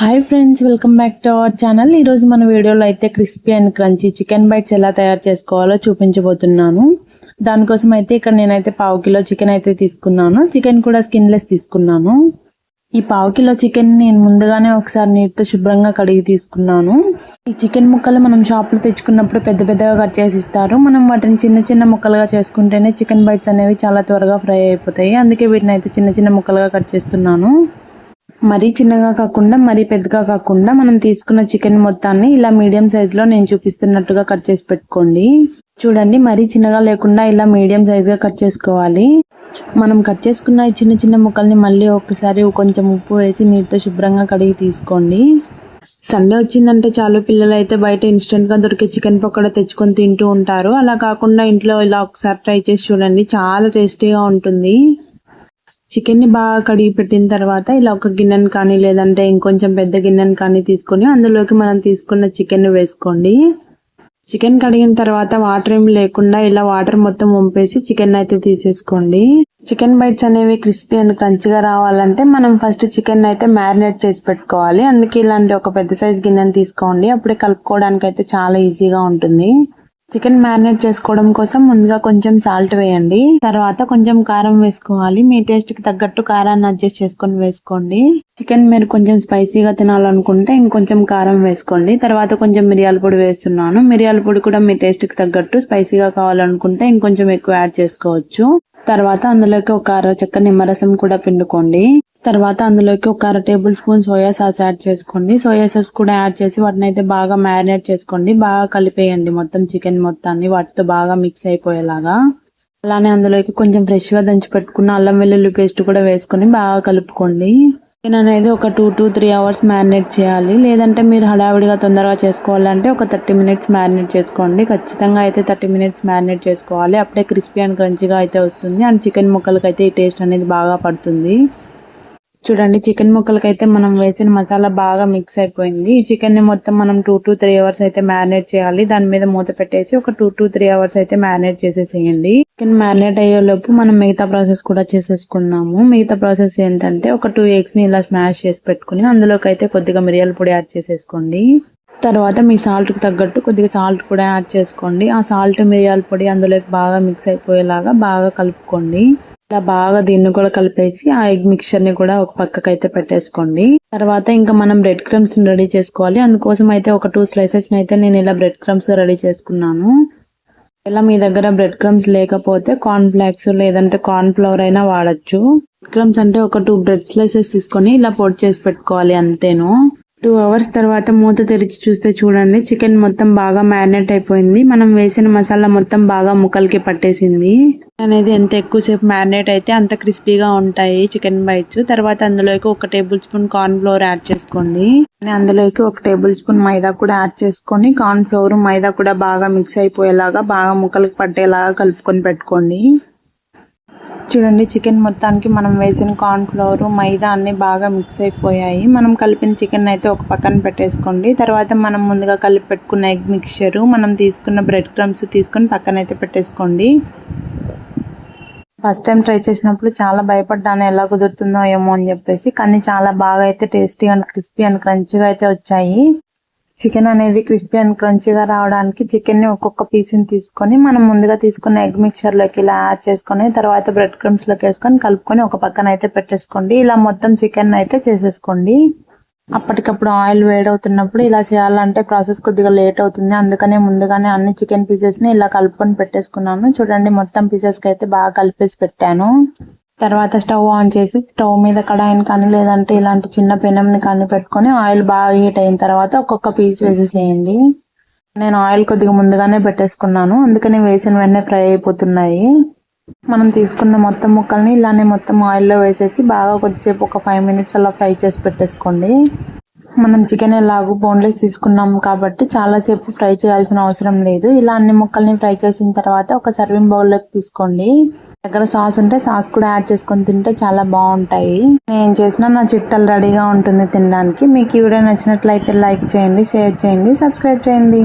Hi friends welcome back to our channel ఈరోజు మన వీడియోలో అయితే crispy and crunchy chicken bites ఎలా తయారు చేసుకోవాలో చూపించబోతున్నాను. దానికోసం అయితే ఇక్కడ నేనైతే పావు కిలో చికెన్ అయితే తీసుకున్నాను. చికెన్ కూడా స్కిన్లెస్ తీసుకున్నాను. ఈ పావు కిలో చికెన్ నేను ముందుగానే ఒకసారి నీటితో శుభ్రంగా కడిగి తీసుకున్నాను. ఈ చికెన్ ముక్కలు మనం షాప్లో తెచ్చుకున్నప్పుడు పెద్ద పెద్దగా కట్ చేసి ఇస్తారు. మనం వాటిని చిన్న చిన్న ముక్కలుగా చేసుకుంటేనే చికెన్ బైట్స్ అనేవి చాలా త్వరగా ఫ్రై అయిపోతాయి. అందుకే వీటిని అయితే చిన్న చిన్న ముక్కలుగా కట్ చేస్తున్నాను. మరీ చిన్నగా కాకుండా మరీ పెద్దగా కాకుండా మనం తీసుకున్న చికెన్ మొత్తాన్ని ఇలా మీడియం సైజులో నేను చూపిస్తున్నట్టుగా కట్ చేసి పెట్టుకోండి. చూడండి మరీ చిన్నగా లేకుండా ఇలా మీడియం సైజుగా కట్ చేసుకోవాలి. మనం కట్ చేసుకున్న చిన్న చిన్న ముక్కల్ని మళ్ళీ ఒకసారి కొంచెం ఉప్పు వేసి నీటితో శుభ్రంగా కడిగి తీసుకోండి. సండే వచ్చిందంటే చాలు పిల్లలు అయితే బయట ఇన్స్టెంట్గా దొరికే చికెన్ పకోడా తెచ్చుకొని తింటూ ఉంటారు. అలా కాకుండా ఇంట్లో ఇలా ఒకసారి ట్రై చేసి చూడండి చాలా టేస్టీగా ఉంటుంది. చికెన్ని బాగా కడిగి పెట్టిన తర్వాత ఇలా ఒక గిన్నెను కానీ లేదంటే ఇంకొంచెం పెద్ద గిన్నెను కానీ తీసుకొని అందులోకి మనం తీసుకున్న చికెన్ వేసుకోండి. చికెన్ కడిగిన తర్వాత వాటర్ ఏమి లేకుండా ఇలా వాటర్ మొత్తం వంపేసి చికెన్ అయితే తీసేసుకోండి. చికెన్ బైట్స్ అనేవి క్రిస్పీ అండ్ క్రంచిగా రావాలంటే మనం ఫస్ట్ చికెన్ అయితే మ్యారినేట్ చేసి పెట్టుకోవాలి. అందుకే ఇలాంటి ఒక పెద్ద సైజ్ గిన్నెను తీసుకోండి. అప్పుడే కలుపుకోవడానికి అయితే చాలా ఈజీగా ఉంటుంది. చికెన్ మ్యారినేట్ చేసుకోవడం కోసం ముందుగా కొంచెం సాల్ట్ వేయండి. తర్వాత కొంచెం కారం వేసుకోవాలి. మీ టేస్ట్కి తగ్గట్టు కారాన్ని అడ్జస్ట్ చేసుకొని వేసుకోండి. చికెన్ మీరు కొంచెం స్పైసీగా తినాలనుకుంటే ఇంకొంచెం కారం వేసుకోండి. తర్వాత కొంచెం మిరియాల పొడి వేస్తున్నాను. మిరియాల పొడి కూడా మీ టేస్ట్కి తగ్గట్టు స్పైసీగా కావాలనుకుంటే ఇంకొంచెం ఎక్కువ యాడ్ చేసుకోవచ్చు. తర్వాత అందులోకి ఒక అర చెక్క నిమ్మరసం కూడా పిండుకోండి. తర్వాత అందులోకి ఒక అర table spoon soya sauce add చేసుకోండి. సోయా సాస్ కూడా యాడ్ చేసి వాటిని అయితే బాగా మ్యారినేట్ చేసుకోండి. బాగా కలిపేయండి మొత్తం చికెన్ మొత్తాన్ని. వాటితో బాగా మిక్స్ అయిపోయేలాగా. అలానే అందులోకి కొంచెం ఫ్రెష్గా దంచి పెట్టుకున్న అల్లం వెల్లుల్లి పేస్ట్ కూడా వేసుకొని బాగా కలుపుకోండి. చికెన్ అనేది ఒక two to three hours marinate చేయాలి. లేదంటే మీరు హడావిడిగా తొందరగా చేసుకోవాలంటే ఒక థర్టీ మినిట్స్ మ్యారినేట్ చేసుకోండి. ఖచ్చితంగా అయితే థర్టీ మినిట్స్ మ్యారినేట్ చేసుకోవాలి. అప్పుడే క్రిస్పీ అండ్ క్రంచిగా అయితే వస్తుంది. అండ్ చికెన్ ముక్కలకి అయితే ఈ టేస్ట్ అనేది బాగా పడుతుంది. చూడండి చికెన్ ముక్కలకైతే మనం వేసిన మసాలా బాగా మిక్స్ అయిపోయింది. ఈ చికెన్ని మొత్తం మనం టూ టు త్రీ అవర్స్ అయితే మ్యారినేట్ చేయాలి. దాని మీద మూత పెట్టేసి ఒక టూ టు త్రీ అవర్స్ అయితే మ్యారినేట్ చేసేసేయండి. చికెన్ మ్యారినేట్ అయ్యేలోపు మనం మిగతా ప్రాసెస్ కూడా చేసేసుకుందాము. మిగతా ప్రాసెస్ ఏంటంటే ఒక టూ ఎగ్స్ని ఇలా స్మాష్ చేసి పెట్టుకుని అందులోకి అయితే కొద్దిగా మిరియాల పొడి యాడ్ చేసేసుకోండి. తర్వాత మీ సాల్ట్కి తగ్గట్టు కొద్దిగా సాల్ట్ కూడా యాడ్ చేసుకోండి. ఆ సాల్ట్ మిరియాల పొడి అందులోకి బాగా మిక్స్ అయిపోయేలాగా బాగా కలుపుకోండి. ఇలా బాగా దీన్ని కూడా కలిపేసి ఆ ఎగ్ మిక్చర్ని కూడా ఒక పక్కకు అయితే పెట్టేసుకోండి. తర్వాత ఇంకా మనం బ్రెడ్ క్రమ్స్ రెడీ చేసుకోవాలి. అందుకోసం అయితే ఒక టూ స్లైసెస్ అయితే నేను ఇలా బ్రెడ్ క్రమ్స్ రెడీ చేసుకున్నాను. ఇలా మీ దగ్గర బ్రెడ్ క్రమ్స్ లేకపోతే కార్న్ ఫ్లాక్స్ లేదంటే కార్న్ ఫ్లవర్ అయినా వాడచ్చు. బ్రెడ్ క్రమ్స్ అంటే ఒక టూ బ్రెడ్ స్లైసెస్ తీసుకొని ఇలా పొడి చేసి పెట్టుకోవాలి అంతేను. టూ అవర్స్ తర్వాత మూత తెరిచి చూస్తే చూడండి. చికెన్ మొత్తం బాగా మ్యారినేట్ అయిపోయింది. మనం వేసిన మసాలా మొత్తం బాగా ముక్కలకి పట్టేసింది. అనేది ఎంత ఎక్కువసేపు మ్యారినేట్ అయితే అంత క్రిస్పీగా ఉంటాయి చికెన్ బైట్స్. తర్వాత అందులోకి ఒక table spoon corn flour add చేసుకోండి. అందులోకి ఒక టేబుల్ స్పూన్ మైదా కూడా యాడ్ చేసుకొని కార్న్ ఫ్లోర్ మైదా కూడా బాగా మిక్స్ అయిపోయేలాగా బాగా ముక్కలకి పట్టేలాగా కలుపుకొని పెట్టుకోండి. చూడండి చికెన్ మొత్తానికి మనం వేసిన కార్న్ ఫ్లోర్ మైదా అన్ని బాగా మిక్స్ అయిపోయాయి. మనం కలిపిన చికెన్ అయితే ఒక పక్కన పెట్టేసుకోండి. తర్వాత మనం ముందుగా కలిపి పెట్టుకున్న ఎగ్ మిక్చరు మనం తీసుకున్న బ్రెడ్ క్రమ్స్ తీసుకొని పక్కన అయితే పెట్టేసుకోండి. ఫస్ట్ టైం ట్రై చేసినప్పుడు చాలా భయపడ్డాను ఎలా కుదురుతుందో ఏమో అని చెప్పేసి కానీ చాలా బాగా అయితే టేస్టీ అండ్ క్రిస్పీ అండ్ క్రంచిగా అయితే వచ్చాయి. చికెన్ అనేది క్రిస్పీ అండ్ క్రంచీగా రావడానికి చికెన్ని ఒక్కొక్క పీస్ని తీసుకొని మనం ముందుగా తీసుకున్న ఎగ్ మిక్చర్లోకి ఇలా యాడ్ చేసుకొని తర్వాత బ్రెడ్ క్రమ్స్లోకి వేసుకొని కలుపుకొని ఒక పక్కన అయితే పెట్టేసుకోండి. ఇలా మొత్తం చికెన్ అయితే చేసేసుకోండి. అప్పటికప్పుడు ఆయిల్ వేడవుతున్నప్పుడు ఇలా చేయాలంటే ప్రాసెస్ కొద్దిగా లేట్ అవుతుంది. అందుకనే ముందుగానే అన్ని చికెన్ పీసెస్ని ఇలా కలుపుకొని పెట్టేసుకున్నాను. చూడండి మొత్తం పీసెస్కి అయితే బాగా కలిపేసి పెట్టాను. తర్వాత స్టవ్ ఆన్ చేసి స్టవ్ మీద కడాయిని కానీ లేదంటే ఇలాంటి చిన్న పెనంని కానీ పెట్టుకొని ఆయిల్ బాగా హీట్ అయిన తర్వాత ఒక్కొక్క పీస్ వేసేసేయండి. నేను ఆయిల్ కొద్దిగా ముందుగానే పెట్టేసుకున్నాను. అందుకని వేసిన వెంటనే ఫ్రై అయిపోతున్నాయి. మనం తీసుకున్న మొత్తం ముక్కల్ని ఇలానే మొత్తం ఆయిల్లో వేసేసి బాగా కొద్దిసేపు ఒక ఫైవ్ మినిట్స్ అలా ఫ్రై చేసి పెట్టేసుకోండి. మనం చికెన్ ఎలాగూ బోన్లెస్ తీసుకున్నాం కాబట్టి చాలాసేపు ఫ్రై చేయాల్సిన అవసరం లేదు. ఇలా అన్ని ముక్కల్ని ఫ్రై చేసిన తర్వాత ఒక సర్వింగ్ బౌల్లోకి తీసుకోండి. దగ్గర సాస్ ఉంటే సాస్ కూడా యాడ్ చేసుకొని తింటే చాలా బాగుంటాయి. నేను చేసిన నా చిట్టలు రెడీగా ఉంటుంది తినడానికి. మీకు ఈ వీడియో నచ్చినట్లయితే లైక్ చేయండి షేర్ చేయండి సబ్స్క్రైబ్ చేయండి.